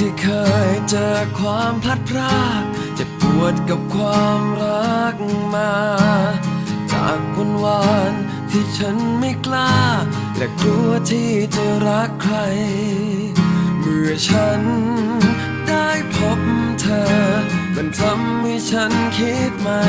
ที่เคยเจอความพลัดพรากเจ็บปวดกับความรักมา จากวันวานที่ฉันไม่กล้า และกลัวที่จะรักใคร เมื่อฉันได้พบเธอ มันทำให้ฉันคิดใหม่